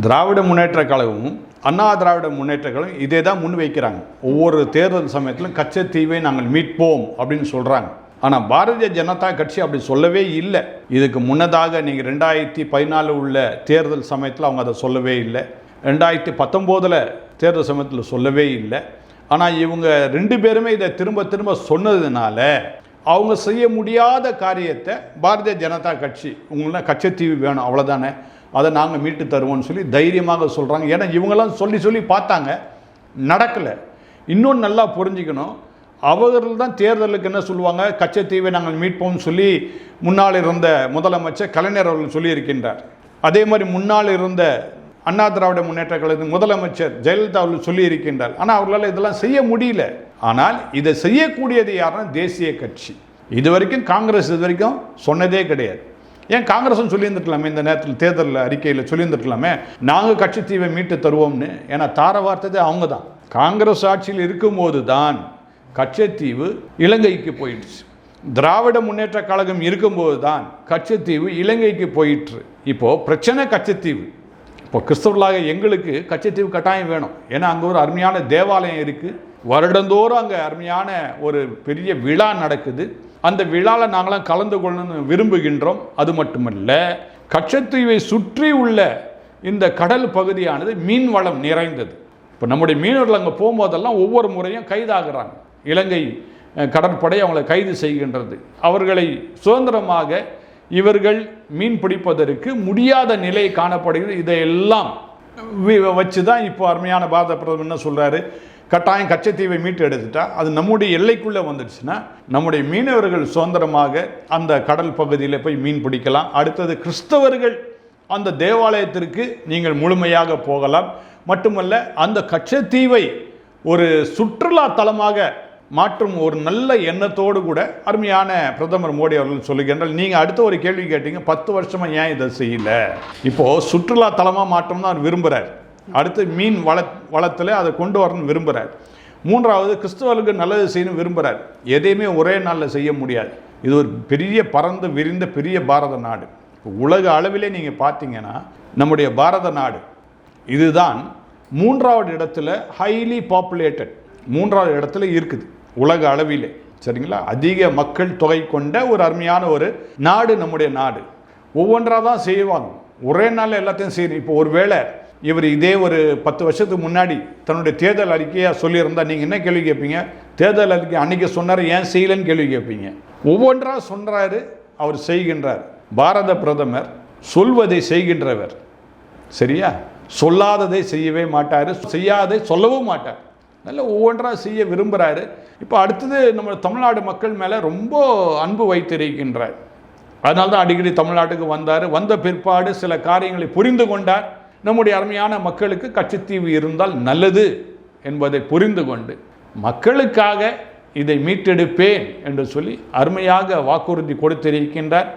திராவிட முன்னேற்ற கழகமும் அண்ணா திராவிட முன்னேற்ற கழகம் இதே தான் முன் வைக்கிறாங்க. ஒவ்வொரு தேர்தல் சமயத்திலும் கச்சத்தீவை நாங்கள் மீட்போம் அப்படின்னு சொல்கிறாங்க ஆனால் பாரதிய ஜனதா கட்சி அப்படி சொல்லவே இல்லை. இதுக்கு முன்னதாக நீங்கள் ரெண்டாயிரத்தி பதினாலு உள்ள தேர்தல் சமயத்தில் அவங்க அதை சொல்லவே இல்லை. ரெண்டாயிரத்தி பத்தொம்போதில் தேர்தல் சமயத்தில் சொல்லவே இல்லை. ஆனால் இவங்க ரெண்டு பேருமே இதை திரும்ப திரும்ப சொன்னதுனால அவங்க செய்ய முடியாத காரியத்தை பாரதிய ஜனதா கட்சி உங்களை கச்சத்தீவு வேணும் அவ்வளோதானே அதை நாங்கள் மீட்டு தருவோம்னு சொல்லி தைரியமாக சொல்கிறாங்க ஏன்னா இவங்கெல்லாம் சொல்லி சொல்லி பார்த்தாங்க. நடக்கலை. இன்னொன்று நல்லா புரிஞ்சுக்கணும். அவர்கள் தான் தேர்தலுக்கு என்ன சொல்லுவாங்க? கச்சத்தீவை நாங்கள் மீட்போம்னு சொல்லி முன்னால் இருந்த முதலமைச்சர் கலைஞர் அவர்கள் சொல்லியிருக்கின்றார். அதே மாதிரி முன்னால் இருந்த அண்ணா திராவிட முன்னேற்ற கழகத்தின் முதலமைச்சர் ஜெயலலிதா அவர்கள் சொல்லியிருக்கின்றார். ஆனால் அவர்களால் இதெல்லாம் செய்ய முடியல. ஆனால் இதை செய்யக்கூடியது யாருன்னா தேசிய கட்சி. இது வரைக்கும் காங்கிரஸ் இது வரைக்கும் சொன்னதே கிடையாது. ஏன் காங்கிரஸும் சொல்லியிருந்துருக்கலாமே? இந்த நேரத்தில் தேர்தல் அறிக்கையில் சொல்லியிருந்துருக்கலாமே? நாங்கள் கட்சித்தீவை மீட்டு தருவோம்னு. ஏன்னா தார வார்த்ததே அவங்க தான் காங்கிரஸ் ஆட்சியில் இருக்கும்போது தான் கச்சத்தீவு இலங்கைக்கு போயிடுச்சு. திராவிட முன்னேற்ற கழகம் இருக்கும்போது தான் கச்சத்தீவு இலங்கைக்கு போயிற்று. இப்போது பிரச்சனை கச்சத்தீவு இப்போ கிறிஸ்தவர்களாக எங்களுக்கு கச்சத்தீவு கட்டாயம் வேணும். ஏன்னா அங்கே ஒரு அருமையான தேவாலயம் இருக்குது வருடந்தோறும் அங்கே அருமையான ஒரு பெரிய விழா நடக்குது. அந்த விழாவில் நாங்களாம் கலந்து கொள்ளணும்னு விரும்புகின்றோம். அது மட்டுமல்ல கச்சத்தீவை சுற்றி உள்ள இந்த கடல் பகுதியானது மீன் வளம் நிறைந்தது. இப்போ நம்முடைய மீனவர்கள் அங்கே போகும்போதெல்லாம் ஒவ்வொரு முறையும் கைதாகிறாங்க. இலங்கை கடற்படை அவங்களை கைது செய்கின்றது. அவர்களை சுதந்திரமாக இவர்கள் மீன் பிடிப்பதற்கு முடியாத நிலை காணப்படுகிறது. இதையெல்லாம் வச்சு தான் இப்போ அருமையான பாரத பிரதமர் என்ன சொல்கிறாரு கட்டாயம் கச்சத்தீவை மீட்டு எடுத்துட்டா அது நம்முடைய எல்லைக்குள்ளே வந்துடுச்சுன்னா நம்முடைய மீனவர்கள் சுதந்திரமாக அந்த கடல் பகுதியில் போய் மீன் பிடிக்கலாம். அடுத்தது கிறிஸ்தவர்கள் அந்த தேவாலயத்திற்கு நீங்கள் முழுமையாக போகலாம். மட்டுமல்ல அந்த கச்சத்தீவை ஒரு சுற்றுலா தலமாக மாற்றும் ஒரு நல்ல எண்ணத்தோடு கூட அருமையான பிரதமர் மோடி அவர்கள் சொல்லுகின்றால் நீங்கள் அடுத்த ஒரு கேள்வி கேட்டீங்க பத்து வருஷமாக ஏன் இதை செய்யல? இப்போது சுற்றுலா தலமாக மாற்றம்னு அவர் விரும்புகிறார் அடுத்து மீன் வள வளத்தில் அதை கொண்டு வரணும்னு விரும்புகிறார் மூன்றாவது கிறிஸ்தவர்களுக்கு நல்லது செய்யணும் விரும்புகிறார் எதையுமே ஒரே நாளில் செய்ய முடியாது. இது ஒரு பெரிய பறந்து விரிந்த பெரிய பாரத நாடு. உலக அளவிலே நீங்கள் பார்த்தீங்கன்னா நம்முடைய பாரத நாடு இதுதான் மூன்றாவது இடத்துல ஹைலி பாப்புலேட்டட் மூன்றாவது இடத்துல இருக்குது. உலக அளவிலே சரிங்களா? அதிக மக்கள் தொகை கொண்ட ஒரு அருமையான ஒரு நாடு நம்முடைய நாடு. ஒவ்வொன்றாக தான் செய்வாங்க. ஒரே நாளில் எல்லாத்தையும் செய்யணும். இப்போ ஒருவேளை இவர் இதே ஒரு பத்து வருஷத்துக்கு முன்னாடி தன்னுடைய தேர்தல் அறிக்கையாக சொல்லியிருந்தால் நீங்கள் என்ன கேள்வி கேட்பீங்க? தேர்தல் அறிக்கை அன்னைக்கு சொன்னார் ஏன் செய்யலைன்னு கேள்வி கேட்பீங்க. ஒவ்வொன்றாக சொல்கிறாரு அவர் செய்கின்றார். பாரத பிரதமர் சொல்வதை செய்கின்றவர். சரியா? சொல்லாததை செய்யவே மாட்டார் செய்யாததை சொல்லவும் மாட்டார். நல்ல ஒவ்வொன்றாக செய்ய விரும்புகிறாரு இப்போ அடுத்தது நம்ம தமிழ்நாடு மக்கள் மேலே ரொம்ப அன்பு வைத்திருக்கின்றார். அதனால தான் அடிக்கடி தமிழ்நாட்டுக்கு வந்தார். வந்த பிற்பாடு சில காரியங்களை புரிந்து கொண்டார். நம்முடைய அருமையான மக்களுக்கு கட்சித்தீவு இருந்தால் நல்லது என்பதை புரிந்து கொண்டு மக்களுக்காக இதை மீட்டெடுப்பேன் என்று சொல்லி அருமையாக வாக்குறுதி கொடுத்திருக்கின்றார்.